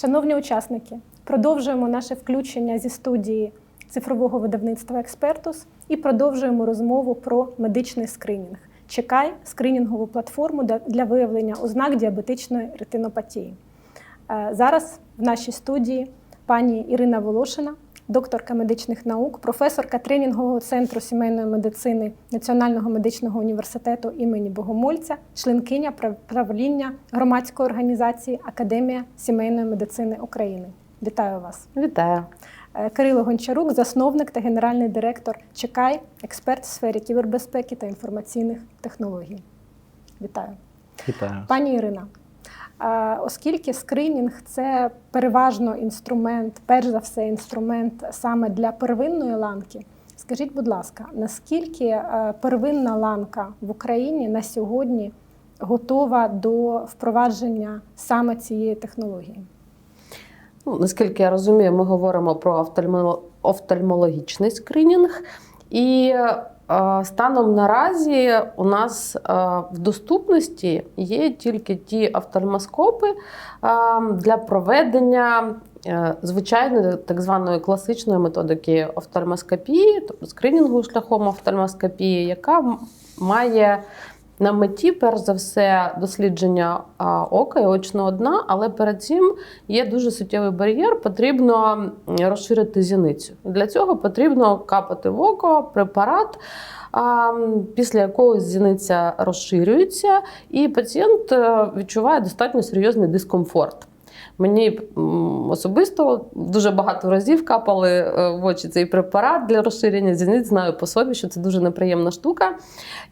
Шановні учасники, продовжуємо наше включення зі студії цифрового видавництва Експертус і продовжуємо розмову про медичний скринінг. Чекай скринінгову платформу для- виявлення ознак діабетичної ретинопатії. Е, Зараз в нашій студії пані Ірина Волошина, докторка медичних наук, професорка тренінгового центру сімейної медицини Національного медичного університету імені Богомольця, членкиня прав- правління громадської організації Академія сімейної медицини України. Вітаю вас. Вітаю. Е, Кирило Гончарук, засновник та генеральний директор Чекай, експерт в сфері кібербезпеки та інформаційних технологій. Вітаю. Вітаю. Пані Ірина, оскільки скринінг це переважно інструмент, перш за все, інструмент саме для первинної ланки. Скажіть, будь ласка, наскільки е, первинна ланка в Україні на сьогодні готова до впровадження саме цієї технології? Ну, наскільки я розумію, ми говоримо про офтальмо- офтальмологічний скринінг. І е, станом наразі у нас в доступності є тільки ті офтальмоскопи для проведення е, звичайної так званої класичної методики офтальмоскопії, тобто скринінгу шляхом офтальмоскопії, яка має на меті, перш за все, дослідження ока і очного дна, але перед цим є дуже суттєвий бар'єр. Потрібно розширити зіницю. Для цього потрібно капати в око препарат. Після якого зіниця розширюється, і пацієнт е, відчуває достатньо серйозний дискомфорт. Мені особисто дуже багато разів капали е, в очі цей препарат для розширення зіниць. Знаю по собі, що це дуже неприємна штука.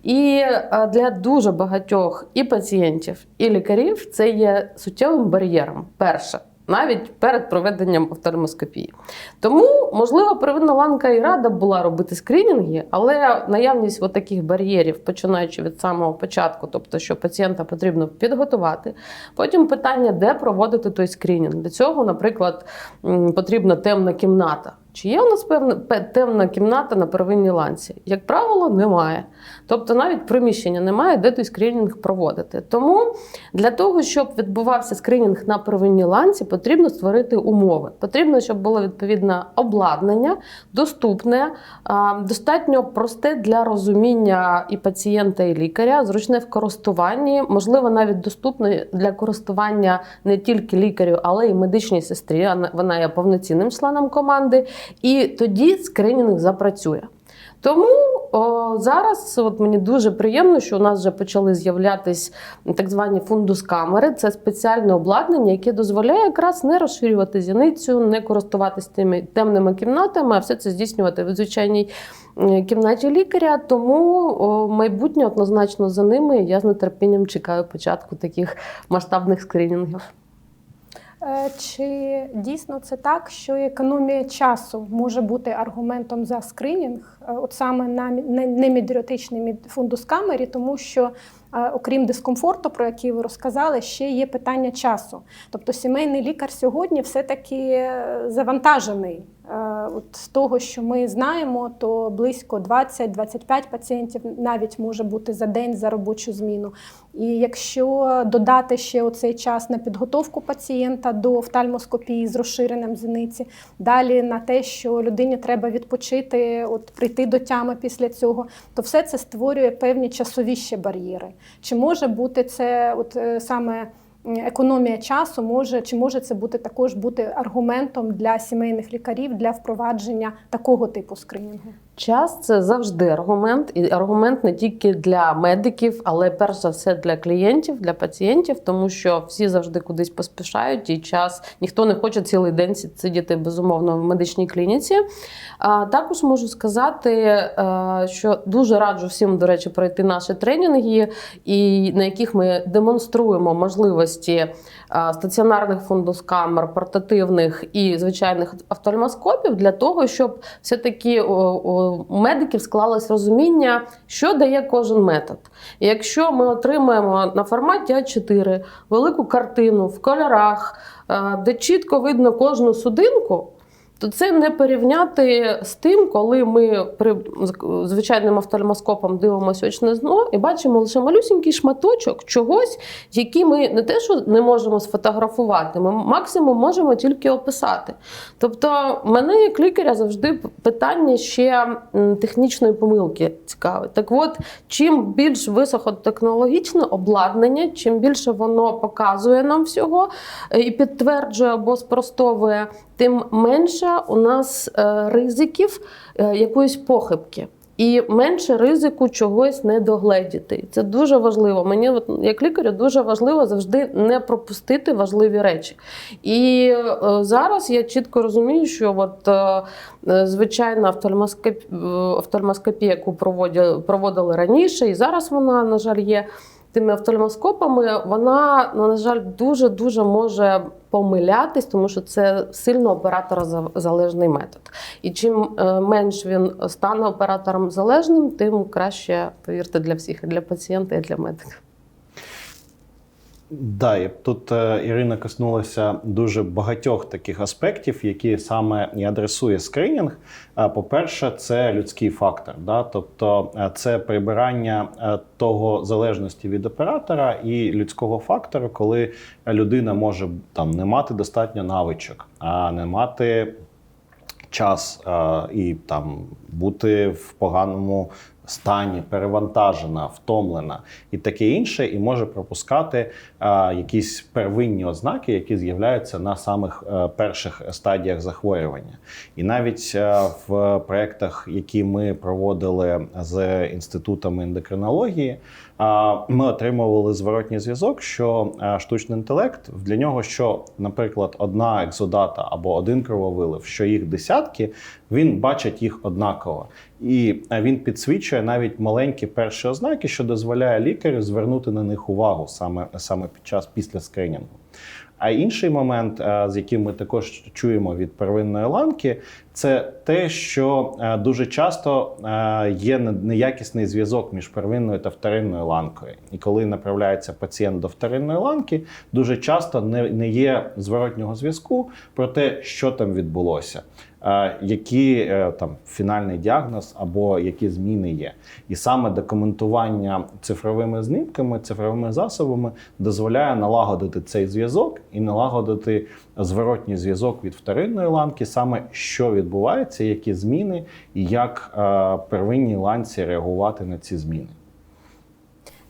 І е, для дуже багатьох і пацієнтів, і лікарів це є суттєвим бар'єром. Перше. Навіть перед проведенням офтальмоскопії. Тому, можливо, первинна ланка і рада була робити скринінги, але наявність таких бар'єрів, починаючи від самого початку, тобто, що пацієнта потрібно підготувати. Потім питання, де проводити той скринінг. Для цього, наприклад, потрібна темна кімната. Чи є у нас певна темна кімната на первинній ланці? Як правило, немає. Тобто навіть приміщення немає, де той скринінг проводити. Тому для того, щоб відбувався скринінг на первинній ланці, потрібно створити умови. Потрібно, щоб було відповідне обладнання, доступне, достатньо просте для розуміння і пацієнта, і лікаря, зручне в користуванні, можливо, навіть доступне для користування не тільки лікарю, але й медичній сестрі. Вона- є повноцінним членом команди. І тоді скринінг запрацює. Тому о, зараз от мені дуже приємно, що у нас вже почали з'являтись так звані фундус-камери. Це спеціальне обладнання, яке дозволяє якраз не розширювати зіницю, не користуватись тими темними кімнатами, а все це здійснювати в звичайній е, кімнаті лікаря. Тому о, майбутнє однозначно за ними. Я з нетерпінням чекаю початку таких масштабних скринінгів. Е, Чи дійсно це так, що економія часу може бути аргументом за скринінг, е, от саме на немідріотичний не- немідріотичній фундус-камері, тому що е, окрім дискомфорту, про який ви розказали, ще є питання часу. Тобто сімейний лікар сьогодні все-таки завантажений. Е, От з того, що ми знаємо, то близько 20-25 пацієнтів навіть може бути за день за робочу зміну. І якщо додати ще оцей час на підготовку пацієнта до офтальмоскопії з розширенням зіниці, далі на те, що людині треба відпочити, от прийти до тями після цього, то все це створює певні часові бар'єри. Чи може бути це от е, саме економія часу, може чи може це бути також бути аргументом для сімейних лікарів для впровадження такого типу скринінгу? Час це завжди аргумент, і аргумент не тільки для медиків, але перш за все для клієнтів, для пацієнтів, тому що всі завжди кудись поспішають, і час ніхто не хоче цілий день сидіти безумовно в медичній клініці. А також можу сказати, е, що дуже раджу всім, до речі, пройти наші тренінги, і на яких ми демонструємо можливості е, стаціонарних фундускамер, портативних і звичайних офтальмоскопів для того, щоб все-таки о, о, у медиків склалось розуміння, що дає кожен метод. І якщо ми отримаємо на форматі А4 велику картину в кольорах, е, де чітко видно кожну судинку. То це не порівняти з тим, коли ми при звичайним офтальмоскопом дивимося очне дно і бачимо лише малюсінький шматочок чогось, який ми не те, що не можемо сфотографувати, ми максимум можемо тільки описати. Тобто, мене як лікаря завжди питання ще технічної помилки цікавить. Так от, чим більш високотехнологічне обладнання, чим більше воно показує нам всього е, і підтверджує або спростовує, тим менше у нас е, ризиків е, якоїсь похибки. І менше ризику чогось не догледіти. Це дуже важливо. Мені, як лікарю, дуже важливо завжди не пропустити важливі речі. І е, зараз я чітко розумію, що от, звичайна офтальмоскопія, яку проводили раніше, і зараз вона, на жаль, є тими офтальмоскопами, вона, ну, на жаль, дуже-дуже може помилятись, тому що це сильно операторозалежний метод. І чим е, менш він стане оператором залежним, тим краще, повірте, для всіх, і для пацієнта, і для медика. Да, тут е, Ірина коснулася дуже багатьох таких аспектів, які саме і адресує скринінг. Е, По-перше, це людський фактор, да? тобто е, це прибирання того залежності від оператора і людського фактору, коли людина може там не мати достатньо навичок, а не мати час е, і там бути в поганому стані, перевантажена, втомлена і таке інше, і може пропускати а, якісь первинні ознаки, які з'являються на самих а, перших стадіях захворювання. І навіть а, в проєктах, які ми проводили з інститутами ендокринології, Ми отримували зворотній зв'язок, що е, штучний інтелект для нього, що, наприклад, одна екзодата або один крововилив, що їх десятки, він бачить їх однаково. І е, він підсвічує навіть маленькі перші ознаки, що дозволяє лікарю звернути на них увагу саме, саме під час після скринінгу. А інший момент, е, з яким ми також чуємо від первинної ланки, це те, що е, дуже часто е, є неякісний зв'язок між первинною та вторинною ланкою. І коли направляється пацієнт до вторинної ланки, дуже часто не, не є зворотнього зв'язку про те, що там відбулося. Е, Який е, там фінальний діагноз або які зміни є, і саме документування цифровими знімками, цифровими засобами дозволяє налагодити цей зв'язок і налагодити зворотній зв'язок від вторинної ланки, саме що відбувається, які зміни, і як е, первинній ланці реагувати на ці зміни.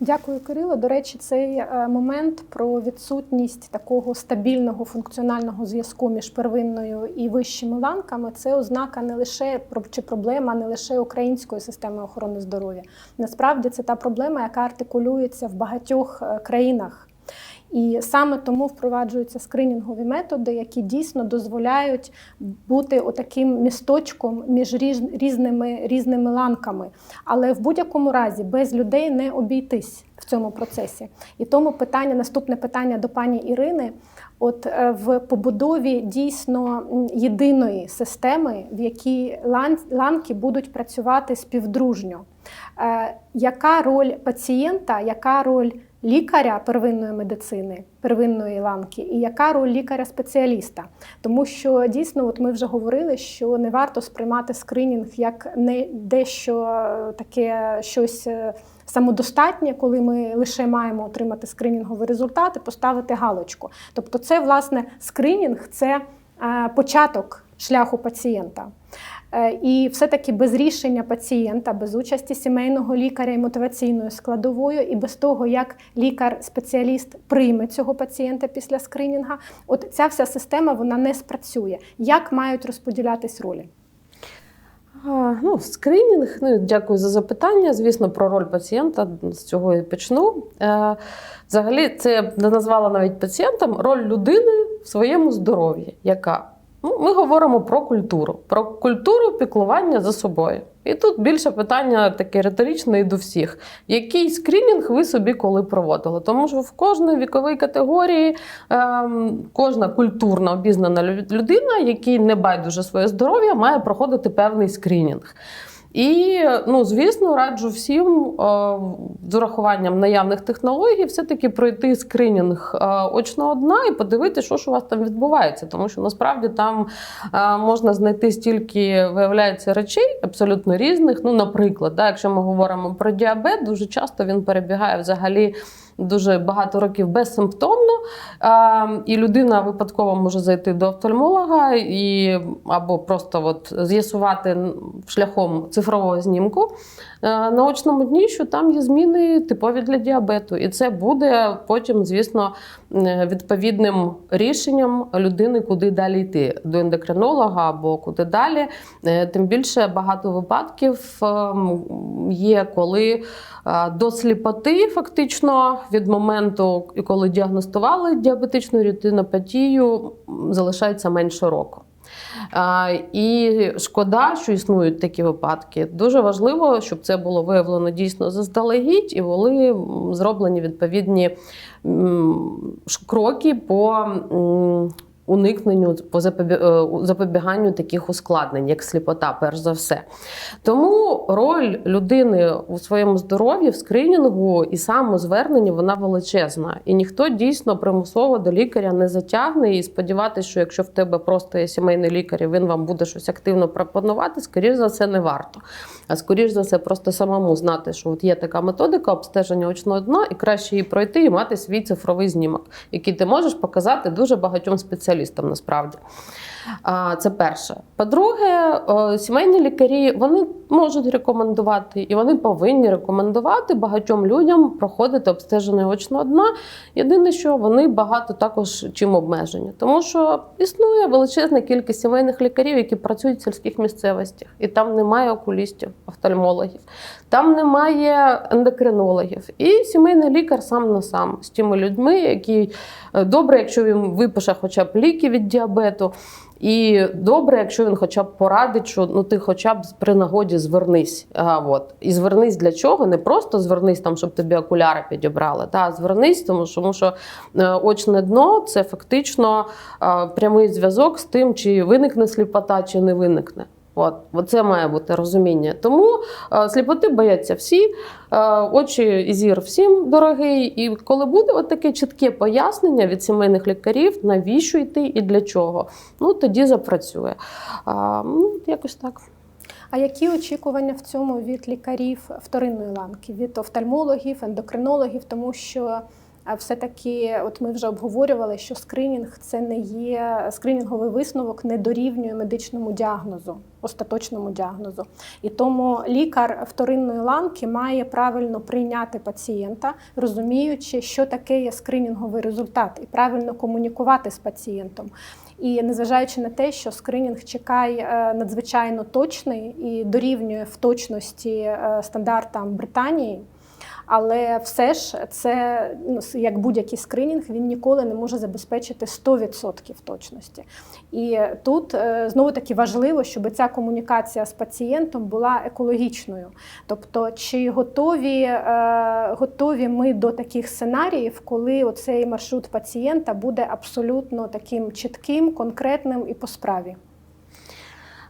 Дякую, Кирило. До речі, цей е, момент про відсутність такого стабільного функціонального зв'язку між первинною і вищими ланками це ознака не лише чи проблема не лише української системи охорони здоров'я. Насправді це та проблема, яка артикулюється в багатьох е, країнах. І саме тому впроваджуються скринінгові методи, які дійсно дозволяють бути отаким місточком між різними, різними ланками. Але в будь-якому разі без людей не обійтись в цьому процесі. І тому питання, наступне питання до пані Ірини. От е, в побудові дійсно єдиної системи, в якій лан- ланки будуть працювати співдружньо. Е, Яка роль пацієнта, яка роль лікаря первинної медицини, первинної ланки, і яка роль лікаря-спеціаліста? Тому що дійсно, от ми вже говорили, що не варто сприймати скринінг як не дещо таке щось. е, Самодостатнє, коли ми лише маємо отримати скринінговий результат і поставити галочку. Тобто, це власне скринінг це е, початок шляху пацієнта. Е, І все-таки без рішення пацієнта, без участі сімейного лікаря і мотиваційною складовою, і без того, як лікар-спеціаліст прийме цього пацієнта після скринінга, от ця вся система вона не спрацює. Як мають розподілятись ролі? Ну, скринінг, ну, дякую за запитання. Звісно, про роль пацієнта з цього і почну. Е, взагалі, це не назвала навіть пацієнтом роль людини в своєму здоров'ї. Яка? Ну, ми говоримо про культуру, про культуру піклування за собою. І тут більше питання таке риторичне і до всіх. Який скринінг ви собі коли проводили? Тому що в кожної віковій категорії ем, кожна культурно обізнана лю- людина, якій не байдуже своє здоров'я, має проходити певний скринінг. І, ну, звісно, раджу всім е, з урахуванням наявних технологій все-таки пройти скринінг е, очно одна і подивитися, що ж у вас там відбувається. Тому що насправді там е, можна знайти стільки, виявляється, речей абсолютно різних. Ну, наприклад, да, якщо ми говоримо про діабет, дуже часто він перебігає взагалі. Дуже багато років безсимптомно, і людина випадково може зайти до офтальмолога і або просто от з'ясувати шляхом цифрового знімку е, на очному дні, що там є зміни типові для діабету, і це буде потім, звісно, відповідним рішенням людини, куди далі йти. До ендокринолога або куди далі. Е, Тим більше багато випадків ем, є, коли е, до сліпоти фактично від моменту, коли діагностували діабетичну ретинопатію, м, залишається менше року. І шкода, що існують такі випадки. Дуже важливо, щоб це було виявлено дійсно заздалегідь і були зроблені відповідні кроки по уникненню по е, запобіганню таких ускладнень, як сліпота, перш за все. Тому роль людини у своєму здоров'ї в скринінгу і самозверненні вона величезна. І ніхто дійсно примусово до лікаря не затягне і сподіватися, що якщо в тебе просто є сімейний лікар, і він вам буде щось активно пропонувати, скоріш за це не варто. А скоріш за все, просто самому знати, що от є така методика обстеження очного дна, і краще її пройти і мати свій цифровий знімок, який ти можеш показати дуже багатьом спеціалістам насправді. Це перше. По-друге, сімейні лікарі вони можуть рекомендувати і вони повинні рекомендувати багатьом людям проходити обстеження очного дна. Єдине, що вони багато також чим обмежені, тому що існує величезна кількість сімейних лікарів, які працюють в сільських місцевостях, і там немає окулістів, офтальмологів, там немає ендокринологів. І сімейний лікар сам на сам з тими людьми, які е, добре, якщо він випише хоча б ліки від діабету. І добре, якщо він хоча б порадить, що ну ти хоча б при нагоді звернись. А, от. І звернись для чого? Не просто звернись там, щоб тобі окуляри підібрали. Та звернись, тому що, тому що е, очне дно це фактично прямий зв'язок з тим, чи виникне сліпота, чи не виникне. От, це має бути розуміння. Тому е, сліпоти бояться всі, е, очі і зір всім дорогий. І коли буде от таке чітке пояснення від сімейних лікарів, навіщо йти і для чого, ну тоді запрацює. А, ну, якось так. А які очікування в цьому від лікарів вторинної ланки, від офтальмологів, ендокринологів, тому що а, все-таки, от ми вже обговорювали, що скринінг це не є скринінговий висновок, не дорівнює медичному діагнозу, остаточному діагнозу. І тому лікар вторинної ланки має правильно прийняти пацієнта, розуміючи, що таке є скринінговий результат, і правильно комунікувати з пацієнтом. І незважаючи на те, що скринінг чекає е, надзвичайно точний і дорівнює в точності е, стандартам Британії. Але все ж це ну, як будь-який скринінг, він ніколи не може забезпечити 100% точності. І тут е, знову таки важливо, щоб ця комунікація з пацієнтом була екологічною. Тобто, чи готові, е, готові ми до таких сценаріїв, коли оцей маршрут пацієнта буде абсолютно таким чітким, конкретним і по справі?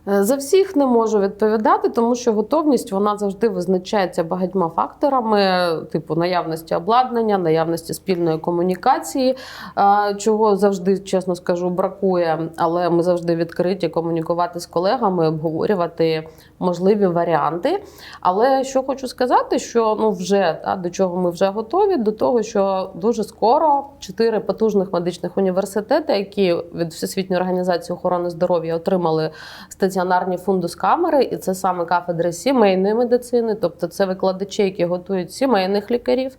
Е, За всіх не можу відповідати, тому що готовність вона завжди визначається багатьма факторами, типу наявності обладнання, наявності спільної комунікації, е, чого завжди, чесно скажу, бракує. Але ми завжди відкриті комунікувати з колегами, обговорювати можливі варіанти. Але що хочу сказати, що ну вже та, до чого ми вже готові, до того, що дуже скоро чотири потужних медичних університети, які від Всесвітньої організації охорони здоров'я отримали стаціонарні фундус-камери, і це саме кафедри сімейної медицини, тобто це викладачі, які готують сімейних лікарів.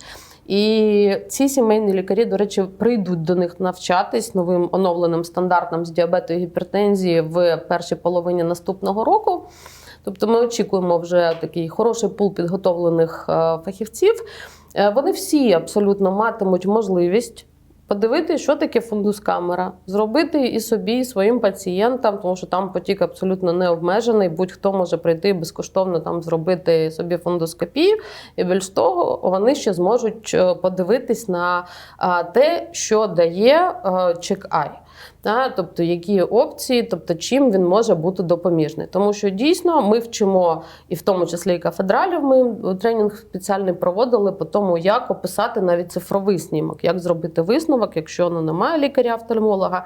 І ці сімейні лікарі, до речі, прийдуть до них навчатись новим оновленим стандартам з діабету і гіпертензії в першій половині наступного року. Тобто ми очікуємо вже такий хороший пул підготовлених е, фахівців. Е, Вони всі абсолютно матимуть можливість подивитися, що таке фундус-камера, зробити і собі, і своїм пацієнтам, тому що там потік абсолютно не обмежений. Будь-хто може прийти безкоштовно там зробити собі фундоскопію. І більш того, вони ще зможуть е, подивитись на те, що дає чек-ай. Да? Тобто, які опції, тобто чим він може бути допоміжний. Тому що дійсно ми вчимо, і в тому числі і кафедралів, ми тренінг спеціальний проводили по тому, як описати навіть цифровий снімок, як зробити висновок, якщо ну, немає лікаря-офтальмолога.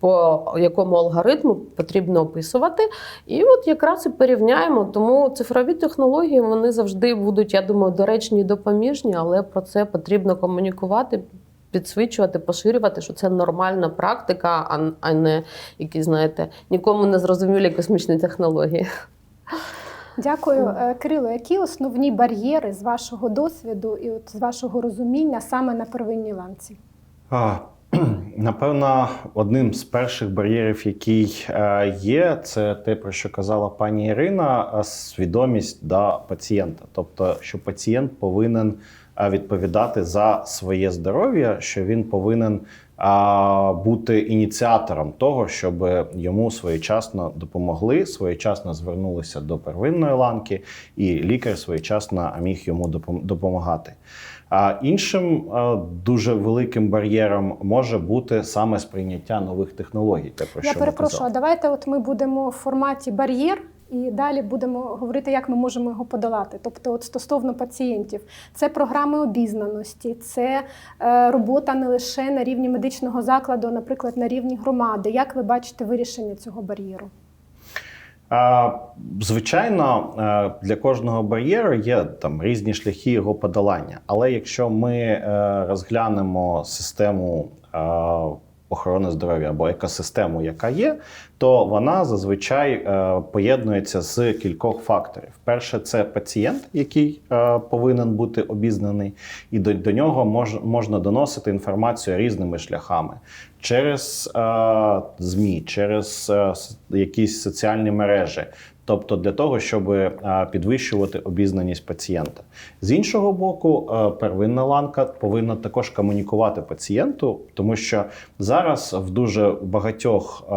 По якому алгоритму потрібно описувати, і от якраз і порівняємо. Тому цифрові технології вони завжди будуть, я думаю, доречні і допоміжні, але про це потрібно комунікувати, підсвічувати, поширювати, що це нормальна практика, а- не якісь, знаєте, нікому не зрозумілі космічні технології. Дякую, Е, Кирило. Які основні бар'єри з вашого досвіду і от з вашого розуміння саме на первинній ланці? А, Напевно, одним з перших бар'єрів, який е, є, це те, про що казала пані Ірина, свідомість да, пацієнта. Тобто, що пацієнт повинен відповідати за своє здоров'я, що він повинен бути ініціатором того, щоб йому своєчасно допомогли, своєчасно звернулися до первинної ланки, і лікар своєчасно міг йому допом- допомагати. А іншим дуже великим бар'єром може бути саме сприйняття нових технологій. Те, про що ви перепрошую, а давайте от ми будемо в форматі бар'єр. І далі будемо говорити, як ми можемо його подолати. Тобто, от стосовно пацієнтів, це програми обізнаності, це е, робота не лише на рівні медичного закладу, а, наприклад, на рівні громади. Як ви бачите вирішення цього бар'єру? Звичайно, е, для кожного бар'єру є там різні шляхи його подолання. Але якщо ми е, розглянемо систему охорони здоров'я або екосистему, яка є, то вона зазвичай е, поєднується з кількох факторів. Перше, це пацієнт, який е, повинен бути обізнаний, і до, до нього мож, можна доносити інформацію різними шляхами через е, ЗМІ, через е, якісь соціальні мережі. Тобто для того, щоб е, підвищувати обізнаність пацієнта. З іншого боку, е, первинна ланка повинна також комунікувати пацієнту, тому що зараз в дуже багатьох е,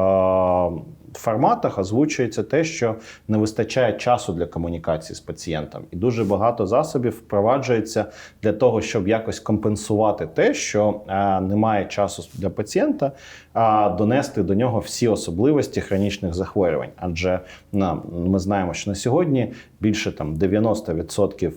форматах озвучується те, що не вистачає часу для комунікації з пацієнтом, і дуже багато засобів впроваджується для того, щоб якось компенсувати те, що е, немає часу для пацієнта, а донести до нього всі особливості хронічних захворювань. Адже ми знаємо, що на сьогодні більше там 90%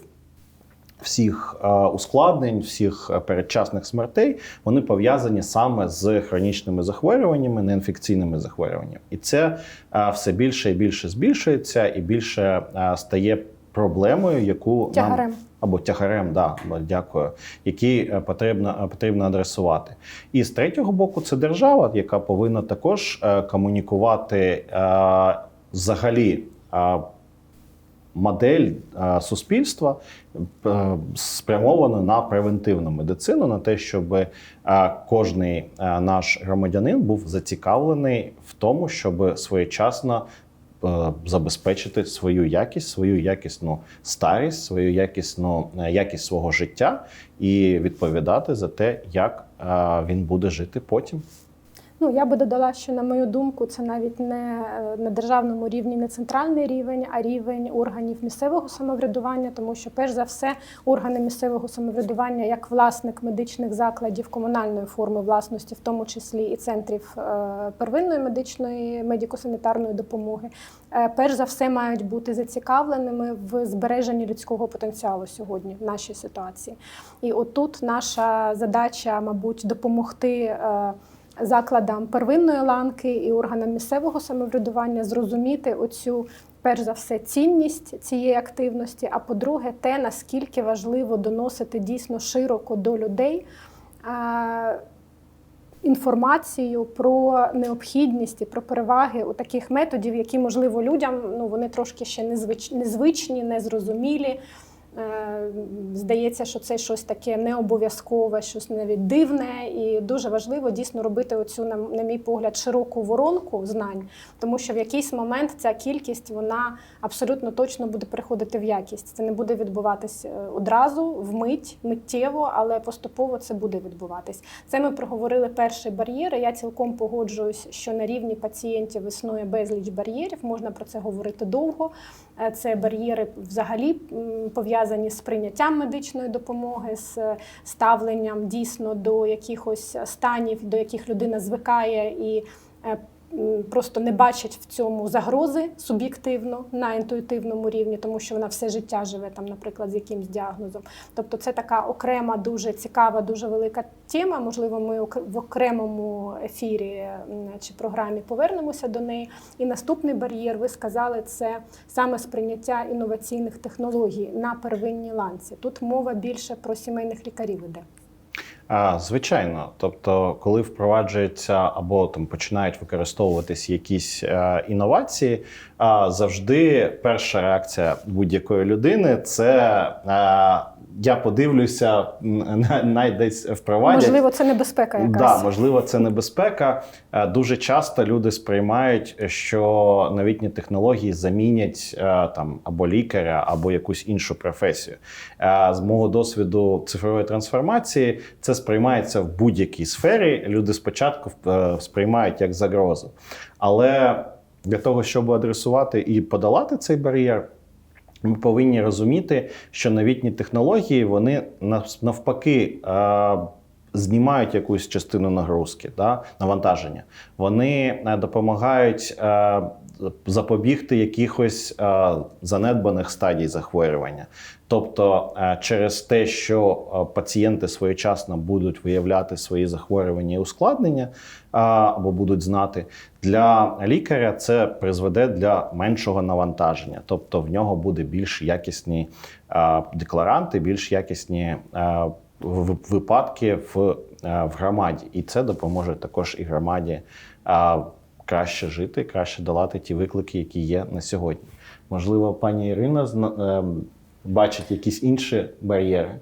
всіх е, ускладнень, всіх е, передчасних смертей, вони пов'язані саме з хронічними захворюваннями, неінфекційними захворюваннями. І це е, все більше і більше збільшується, і більше стає проблемою, яку Тягарем. нам або тягарем, да, дякую, який е, потрібно, потрібно адресувати. І з третього боку, це держава, яка повинна також комунікувати взагалі. Модель е, суспільства е, спрямована на превентивну медицину, на те, щоб е, кожний наш громадянин був зацікавлений в тому, щоб своєчасно забезпечити свою якість, свою якісну старість, свою якісну якість свого життя і відповідати за те, як він буде жити потім. Ну, я би додала, що на мою думку, це навіть не е, на державному рівні, не центральний рівень, а рівень органів місцевого самоврядування, тому що, перш за все, органи місцевого самоврядування, як власник медичних закладів комунальної форми власності, в тому числі і центрів е, первинної медичної медико-санітарної допомоги, е, перш за все мають бути зацікавленими в збереженні людського потенціалу сьогодні в нашій ситуації. І отут наша задача, мабуть, допомогти. Закладам первинної ланки і органам місцевого самоврядування зрозуміти оцю, перш за все, цінність цієї активності. А по-друге, те, наскільки важливо доносити дійсно широко до людей. Інформацію про необхідність і про переваги у таких методів, які можливо людям ну вони трошки ще незвич, незвичні, незрозумілі. Е, Здається, що це щось таке не обов'язкове, щось навіть дивне, і дуже важливо дійсно робити оцю, на, мій погляд, широку воронку знань, тому що в якийсь момент ця кількість вона абсолютно точно буде переходити в якість. Це не буде відбуватись е, одразу, вмить, миттєво, але поступово це буде відбуватись. Це ми проговорили перший бар'єр. Я цілком погоджуюсь, що на рівні пацієнтів існує безліч бар'єрів. Можна про це говорити довго. Е, Це бар'єри взагалі пов'язані пов'язані з прийняттям медичної допомоги, з ставленням дійсно до якихось станів, до яких людина звикає і. Просто не бачать в цьому загрози суб'єктивно на інтуїтивному рівні, тому що вона все життя живе там, наприклад, з якимсь діагнозом. Тобто, це така окрема, дуже цікава, дуже велика тема. Можливо, ми в окремому ефірі чи програмі повернемося до неї. І наступний бар'єр, ви сказали, це саме сприйняття інноваційних технологій на первинній ланці. Тут мова більше про сімейних лікарів іде. Звичайно, тобто, коли впроваджуються або там починають використовуватись якісь е, інновації, а, завжди перша реакція будь-якої людини це е, я подивлюся, на- десь впровадять. Можливо, це небезпека якась. Да, можливо, це небезпека. Е, Дуже часто люди сприймають, що новітні технології замінять е, там або лікаря, або якусь іншу професію. Е, З мого досвіду цифрової трансформації це сприймається в будь-якій сфері. Люди спочатку сприймають як загрозу. Але для того, щоб адресувати і подолати цей бар'єр, ми повинні розуміти, що новітні технології вони навпаки знімають якусь частину нагрузки, да, навантаження. Вони е, допомагають е, запобігти якихось е, занедбаних стадій захворювання. Тобто, е, через те, що е, пацієнти своєчасно будуть виявляти свої захворювання і ускладнення або будуть знати, для лікаря це призведе для меншого навантаження. Тобто в нього буде більш якісні е, декларанти, більш якісні випадки в, в громаді. І це допоможе також і громаді краще жити, краще долати ті виклики, які є на сьогодні. Можливо, пані Ірина бачить якісь інші бар'єри.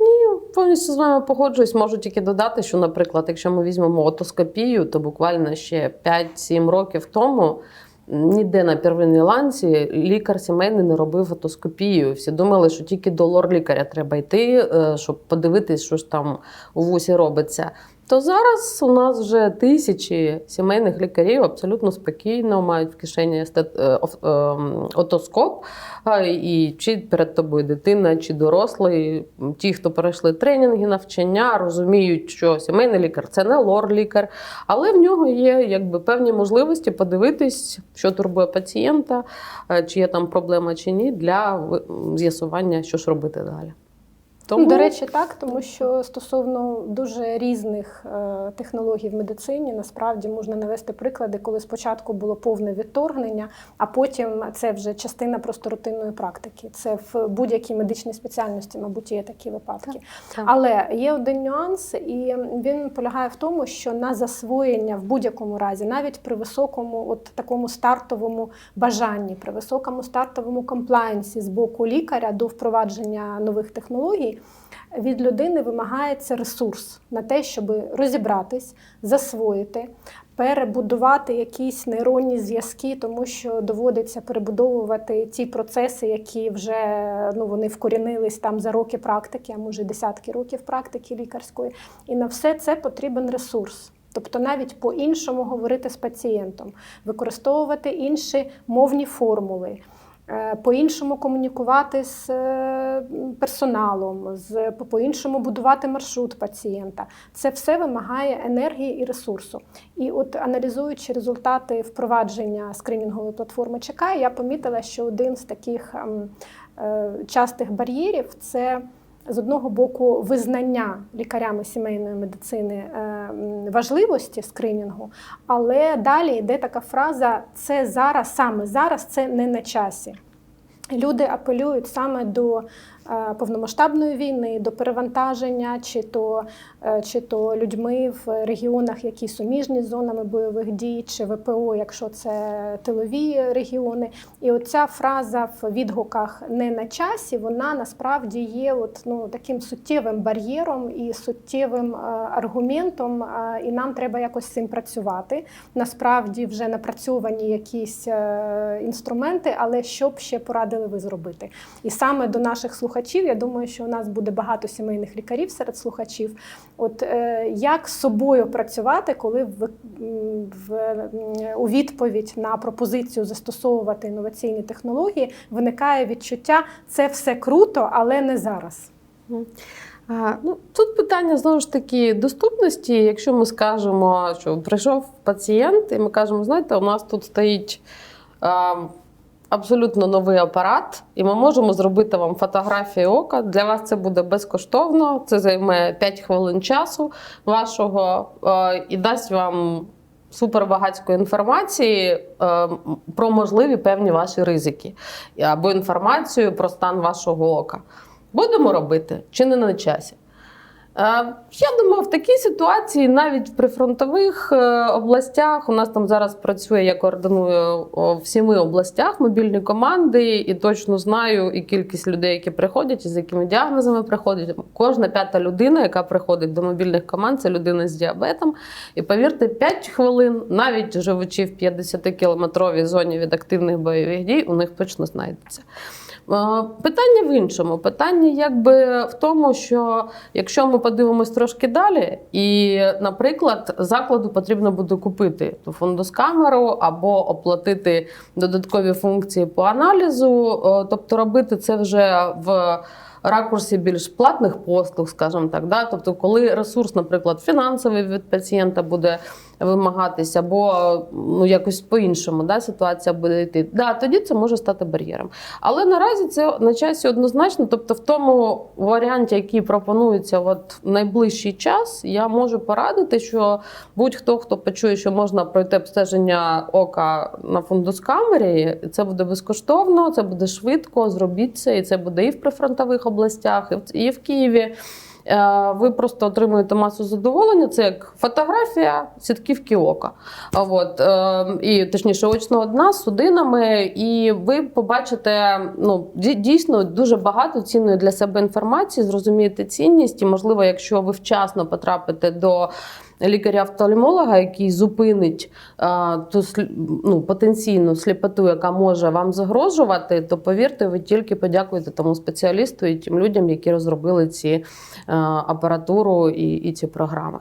Ні, Повністю з вами погоджуюсь. Можу тільки додати, що, наприклад, якщо ми візьмемо отоскопію, то буквально ще 5-7 років тому ніде на первинній ланці лікар сімейний не робив отоскопію. Всі думали, що тільки до лор-лікаря треба йти, е, щоб подивитись, що ж там у вусі робиться. То зараз у нас вже тисячі сімейних лікарів абсолютно спокійно мають в кишені е, ем, отоскоп. І чи перед тобою дитина, чи дорослий, ті, хто перейшли тренінги, навчання, розуміють, що сімейний лікар це не лор-лікар, але в нього є якби певні можливості подивитись, що турбує пацієнта, е, чи є там проблема чи ні, для з'ясування, що ж робити далі. Ну, До речі, так, тому що стосовно дуже різних е, технологій в медицині, насправді можна навести приклади, коли спочатку було повне відторгнення, а потім це вже частина просто рутинної практики. Це в будь-якій медичній спеціальності, мабуть, є такі випадки. так. Але є один нюанс, і він полягає в тому, що на засвоєння в будь-якому разі, навіть при високому, от такому стартовому бажанні, при високому стартовому комплаєнсі з боку лікаря до впровадження нових технологій, від людини вимагається ресурс на те, щоб розібратись, засвоїти. Перебудувати якісь нейронні зв'язки, тому що доводиться перебудовувати ті процеси, які вже ну вони вкорінились там за роки практики, а може десятки років практики лікарської. І на все це потрібен ресурс. Тобто навіть по-іншому говорити з пацієнтом, використовувати інші мовні формули, по-іншому комунікувати з е, персоналом, з по-іншому будувати маршрут пацієнта. Це все вимагає енергії і ресурсу. І от аналізуючи результати впровадження скринінгової платформи ЧК, я помітила, що один з таких ем, е, частих бар'єрів це з одного боку визнання лікарями сімейної медицини е, важливості скринінгу, але далі йде така фраза: це зараз, саме зараз, це не на часі. Люди апелюють саме до повномасштабної війни, до перевантаження, чи то, е, чи то людьми в регіонах, які суміжні з зонами бойових дій, чи ВПО, якщо це тилові регіони. І оця фраза в відгуках не на часі, вона насправді є от, ну, таким суттєвим бар'єром і суттєвим е, аргументом, е, і нам треба якось з цим працювати. Насправді вже напрацьовані якісь е, інструменти, але що б ще порадили ви зробити? І саме до наших слухачів. Слухачів. Я думаю, що у нас буде багато сімейних лікарів серед слухачів. От е, як з собою працювати, коли в, в, у відповідь на пропозицію застосовувати інноваційні технології виникає відчуття це все круто, але не зараз. Ну, тут питання знову ж таки доступності. Якщо ми скажемо, що прийшов пацієнт, і ми кажемо, знаєте, у нас тут стоїть а, абсолютно новий апарат, і ми можемо зробити вам фотографію ока. Для вас це буде безкоштовно, це займе 5 хвилин часу вашого і дасть вам. Супербагатської інформації е, про можливі певні ваші ризики або інформацію про стан вашого ока. Будемо робити чи не на часі? Е, Я думаю, в такій ситуації, навіть в прифронтових е, областях, у нас там зараз працює, я координую в сіми областях мобільні команди, і точно знаю і кількість людей, які приходять, і з якими діагнозами приходять. Кожна п'ята людина, яка приходить до мобільних команд, це людина з діабетом. І повірте, 5 хвилин, навіть живучи в 50-кілометровій зоні від активних бойових дій, у них точно знайдеться. Е, Питання в іншому. Питання якби в тому, що якщо ми подивимось трошки далі, і, наприклад, закладу потрібно буде купити ту фондоскамеру або оплатити додаткові функції по аналізу, е, тобто робити це вже в. Ракурсі більш платних послуг, скажімо так, да? тобто, коли ресурс, наприклад, фінансовий від пацієнта буде вимагатися, або ну якось по-іншому да, ситуація буде йти, да, тоді це може стати бар'єром. Але наразі це на часі однозначно. Тобто, в тому варіанті, який пропонується от в найближчий час, я можу порадити, що будь-хто, хто почує, що можна пройти обстеження ока на фундускамері, це буде безкоштовно, це буде швидко, зробіть це, і це буде і в прифронтових областях, і в, і в Києві. Е, Ви просто отримуєте масу задоволення. Це як фотографія сітківки ока. От, е, і точніше, очного дна з судинами, і ви побачите ну, дій- дійсно дуже багато цінної для себе інформації, зрозумієте цінність, і можливо, якщо ви вчасно потрапите до. Лікаря-офтальмолога, який зупинить ту ну, потенційну сліпоту, яка може вам загрожувати, то повірте, ви тільки подякуєте тому спеціалісту і тим людям, які розробили ці е, апаратуру і, і ці програми.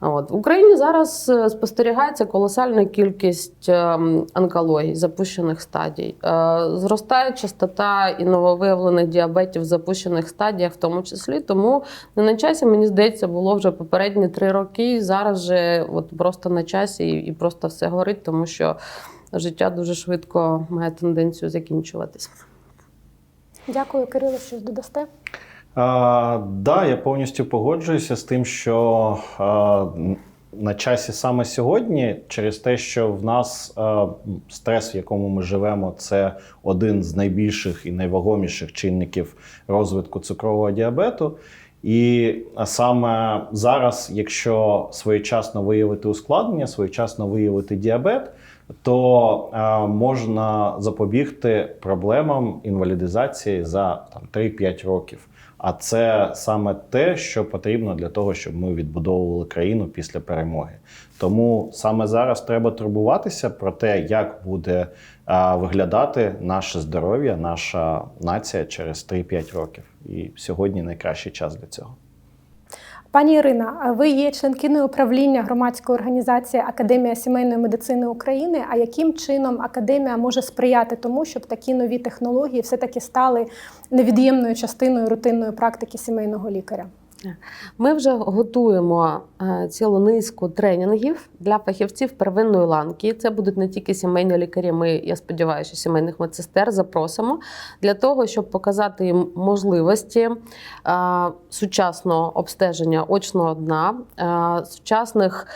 От. В Україні зараз е, спостерігається колосальна кількість ем, онкологій, запущених стадій. Е, Зростає частота і нововиявлених діабетів в запущених стадіях, в тому числі. Тому не на часі, мені здається, було вже попередні три роки. Зараз же от просто на часі і, просто все горить, тому що життя дуже швидко має тенденцію закінчуватись. Дякую, Кирило, що додасте. А, да, я повністю погоджуюся з тим, що а, на часі саме сьогодні, через те, що в нас а, стрес, в якому ми живемо, це один з найбільших і найвагоміших чинників розвитку цукрового діабету. І саме зараз, якщо своєчасно виявити ускладнення, своєчасно виявити діабет, то е, можна запобігти проблемам інвалідизації за там 3-5 років. А це саме те, що потрібно для того, щоб ми відбудовували країну після перемоги. Тому саме зараз треба турбуватися про те, як буде е, виглядати наше здоров'я, наша нація через 3-5 років. І сьогодні найкращий час для цього. Пані Ірина, ви є членкиною управління громадської організації Академія сімейної медицини України. А яким чином академія може сприяти тому, щоб такі нові технології все-таки стали невід'ємною частиною рутинної практики сімейного лікаря? Ми вже готуємо е, цілу низку тренінгів для фахівців первинної ланки. Це будуть не тільки сімейні лікарі. Ми, я сподіваюся, сімейних медсестер запросимо для того, щоб показати їм можливості е, сучасного обстеження очного дна, е, сучасних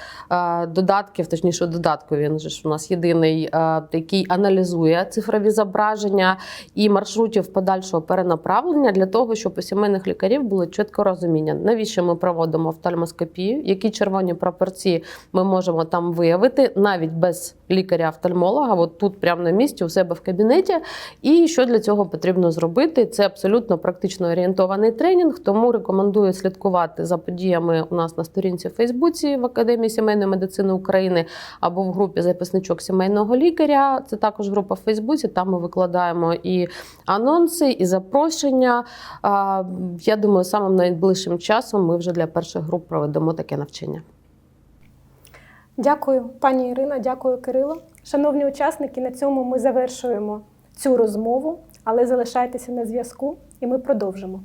додатків, точніше, додатку він же ж у нас єдиний, який аналізує цифрові зображення і маршрутів подальшого перенаправлення для того, щоб у сімейних лікарів було чітко розуміння, навіщо ми проводимо офтальмоскопію, які червоні пропорції ми можемо там виявити? Навіть без лікаря-офтальмолога, от тут прямо на місці у себе в кабінеті. І що для цього потрібно зробити? Це абсолютно практично орієнтований тренінг, тому рекомендую слідкувати за подіями у нас на сторінці в Фейсбуці в Академії сімейної медицини України або в групі записничок сімейного лікаря. Це також група в Фейсбуці. Там ми викладаємо і анонси, і запрошення. Я думаю, самим найближчим часом ми вже для перших груп проведемо таке навчання. Дякую, пані Ірина, дякую, Кирило. Шановні учасники, на цьому ми завершуємо цю розмову, але залишайтеся на зв'язку і ми продовжимо.